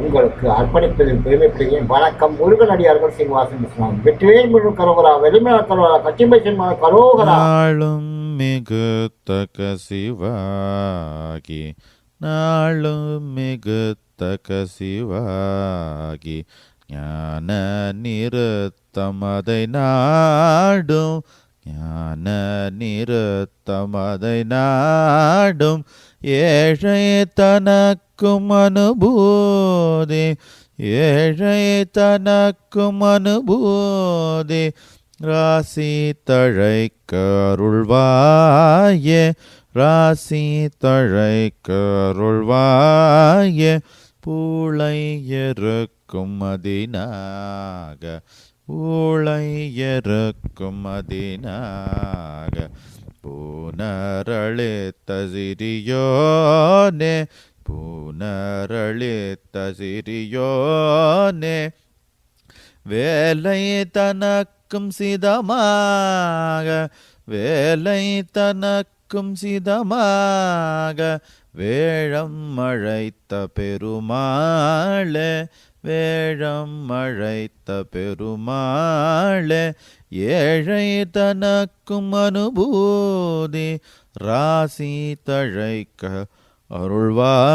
உங்களுக்கு அர்ப்பணிப்பதில் பெருமைப்படுகிறேன் வணக்கம். முருகனடியார்கள் சீனிவாசன் இஸ்லாம் வெற்றிவேல் முழு கரோகரா வெளிமல கரோகரா கச்சிம்பை சின்மா கரோகரா. நாளும் மிகுத்தக சிவாகி நாளும் மிகுத்தக சிவாகி ஞான நிறுத்தமதை நாடும். ஞான நிறுத்தமதை நாடும் ஏழை தனக்கும் அனுபூதி ஏழை தனக்கும் அனுபூதி. ராசி தழைக்கருள்வாயே ராசி தழைக்கருள்வாயே பூளை எருக்கும் அதினாக பூளை அதினாக மதினாக சிறியோனே பூனரளித்த சிறியோனே வேலை தனக்கும் சிதமாக வேலை தனக்கு தனக்கும் சிதமாக வேழம் மழைத்த பெருமாளே வேழம் மழைத்த பெருமாளே ஏழை தனக்கும் அனுபூதி ராசி தழைக்க அருள்வாயே.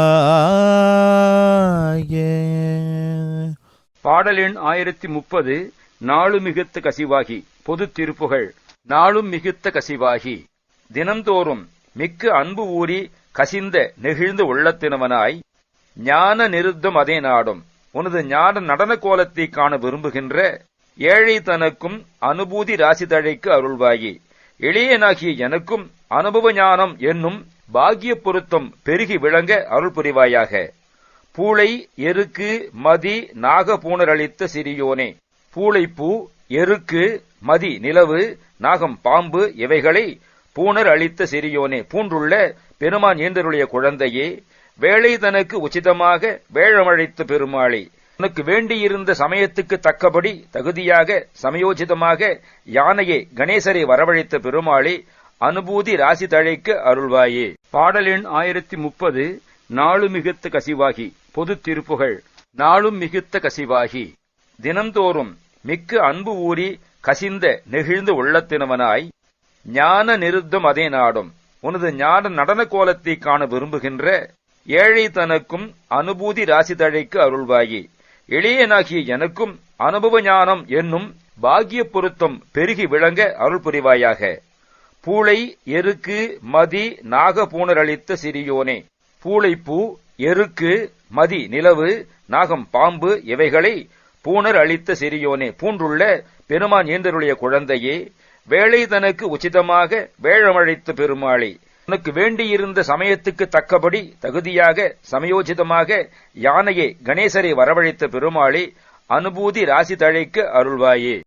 பாடல் எண் ஆயிரத்தி முப்பது நாளு மிகுத்த கசிவாகி பொது திருப்புகள் நாளும் மிகுத்த கசிவாகி. தினந்தோறும் மிக்க அன்பு ஊறி கசிந்த நெகிழ்ந்த உள்ளத்தினவனாய் ஞான நிருத்தம் அதே நாடும். உனது ஞான நடன கோலத்தை காண விரும்புகின்ற ஏழை தனக்கும் அனுபூதி ராசி தழைக்கு அருள்வாயி. எளியனாகிய எனக்கும் அனுபவ ஞானம் என்னும் பாக்கிய பொருத்தம் பெருகி விளங்க அருள் புரிவாயாக. பூளை எருக்கு மதி நாகபூணரளித்த சிறியோனே. பூளைப்பூ எருக்கு மதி நிலவு நாகம் பாம்பு இவைகளை பூணர் அளித்த சிறியோனே பூண்டுள்ள பெருமான் ஏந்தருடைய குழந்தையே வேலை தனக்கு உச்சிதமாக வேழமழைத்த பெருமாளே உனக்கு வேண்டியிருந்த சமயத்துக்கு தக்கபடி தகுதியாக சமயோஜிதமாக யானையை கணேசரை வரவழைத்த பெருமாளே அனுபூதி ராசி தழைக்க அருள்வாயே. பாடல் எண் ஆயிரத்தி முப்பது நாளு மிகுத்த கசிவாகி பொது திருப்புகள். நாளும் மிகுத்த கசிவாகி. தினந்தோறும் மிக்க அன்பு ஊறி கசிந்த நெகிழ்ந்த உள்ளத்தினவனாய் ஞான நிருத்தம் அதே நாடும். உனது ஞான நடன கோலத்தை காண விரும்புகின்ற ஏழை தனக்கும் அனுபூதி ராசி தழைக்கு அருள்வாயி. எளியனாகிய எனக்கும் அனுபவ ஞானம் என்னும் பாகிய பொருத்தம் பெருகி விளங்க அருள் புரிவாயாக. பூளை எருக்கு மதி நாகபூணரளித்த சிறியோனே. பூளைப்பூ எருக்கு மதி நிலவு நாகம் பாம்பு இவைகளை பூணர் அளித்த சிறியோனே. பூண்டுள்ள பெருமான் ஏந்தருடைய குழந்தையே வேலை தனக்கு உச்சிதமாக வேழமழைத்த பெருமாளை உனக்கு வேண்டியிருந்த சமயத்துக்கு தக்கபடி தகுதியாக சமயோஜிதமாக யானையை கணேசரை வரவழைத்த பெருமாளே அனுபூதி ராசி தழைக்க அருள்வாயே.